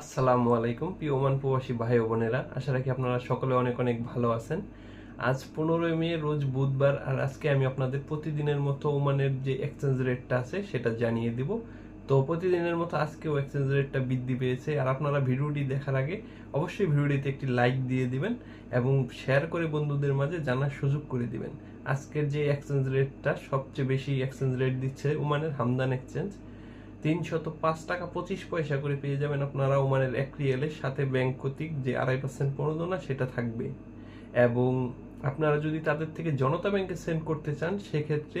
আসসালামু আলাইকুম, প্রিয় ওমান প্রবাসী ভাই বোনেরা। আশা রাখি আপনারা সকলে অনেক অনেক ভালো আছেন। আজ পনেরোই মে, রোজ বুধবার, আর আজকে আমি আপনাদের প্রতিদিনের মতো ওমানের যে এক্সচেঞ্জ রেটটা আছে, সেটা জানিয়ে দিব। তো প্রতিদিনের মতো আজকেও এক্সচেঞ্জ রেটটা বৃদ্ধি পেয়েছে, আর আপনারা ভিডিওটি দেখার আগে অবশ্যই ভিডিওটিতে একটি লাইক দিয়ে দিবেন এবং শেয়ার করে বন্ধুদের মাঝে জানার সুযোগ করে দিবেন। আজকের যে এক্সচেঞ্জ রেটটা সবচেয়ে বেশি এক্সচেঞ্জ রেট দিচ্ছে ওমানের হামদান এক্সচেঞ্জ তিনশত পাঁচ টাকা পঁচিশ পয়সা করে পেয়ে যাবেন আপনারা ওমানের এক রিয়েলের সাথে ব্যাংক কর্তৃক যে আড়াই পার্সেন্ট প্রণোদনা সেটা থাকবে। এবং আপনারা যদি তাদের থেকে জনতা ব্যাংকে সেন্ড করতে চান, সেক্ষেত্রে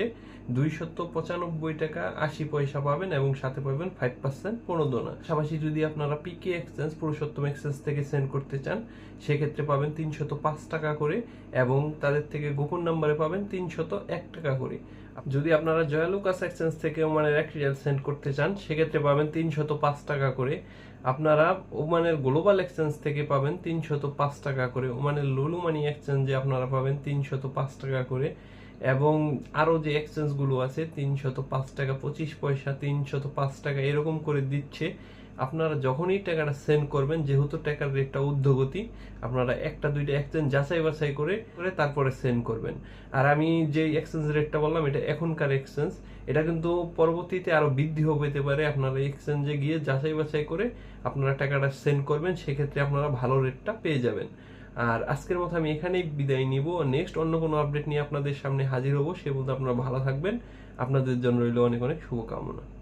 দুইশত পঁচানব্বই টাকা আশি পয়সা পাবেন এবং সাথে পাবেন ফাইভ পার্সেন্ট প্রণোদনা পাশাপাশি যদি আপনারা পিকে এক্সচেঞ্জ পুরুষোত্তম এক্সচেঞ্জ থেকে সেন্ড করতে চান, সেক্ষেত্রে পাবেন তিনশত পাঁচ টাকা করে এবং তাদের থেকে গোপন নাম্বারে পাবেন তিনশত এক টাকা করে। যদি আপনারা জয়ালুকাস এক্সচেঞ্জ থেকে ওমানের এক রিয়াল সেন্ড করতে চান, সেক্ষেত্রে পাবেন তিনশত পাঁচ টাকা করে। আপনারা ওমানের গ্লোবাল এক্সচেঞ্জ থেকে পাবেন তিনশত পাঁচ টাকা করে। ওমানের লুলু মানি এক্সচেঞ্জে আপনারা পাবেন তিনশত পাঁচ টাকা করে। এবং আরও যে এক্সচেঞ্জগুলো আছে, তিনশত পাঁচ টাকা, পঁচিশ পয়সা, তিনশত পাঁচ টাকা, এরকম করে দিচ্ছে। আপনারা যখনই টাকাটা সেন্ড করবেন, যেহেতু টাকার রেটটা ঊর্ধ্বগতি, আপনারা একটা, দুইটা এক্সচেঞ্জ যাচাই বাছাই করে করে তারপরে সেন্ড করবেন। আর আমি যে এক্সচেঞ্জ রেটটা বললাম, এটা এখনকার এক্সচেঞ্জ এটা কিন্তু পরবর্তীতে আরও বৃদ্ধিও পেতে পারে। আপনারা এক্সচেঞ্জে গিয়ে যাচাই বাছাই করে আপনারা টাকাটা সেন্ড করবেন, সেক্ষেত্রে আপনারা ভালো রেটটা পেয়ে যাবেন। আর আজকের মতো আমি এখানেই বিদায় নিব। নেক্সট অন্য কোনো আপডেট নিয়ে আপনাদের সামনে হাজির হব। সে বলতে আপনারা ভালো থাকবেন। আপনাদের জন্য রইল অনেক অনেক শুভকামনা।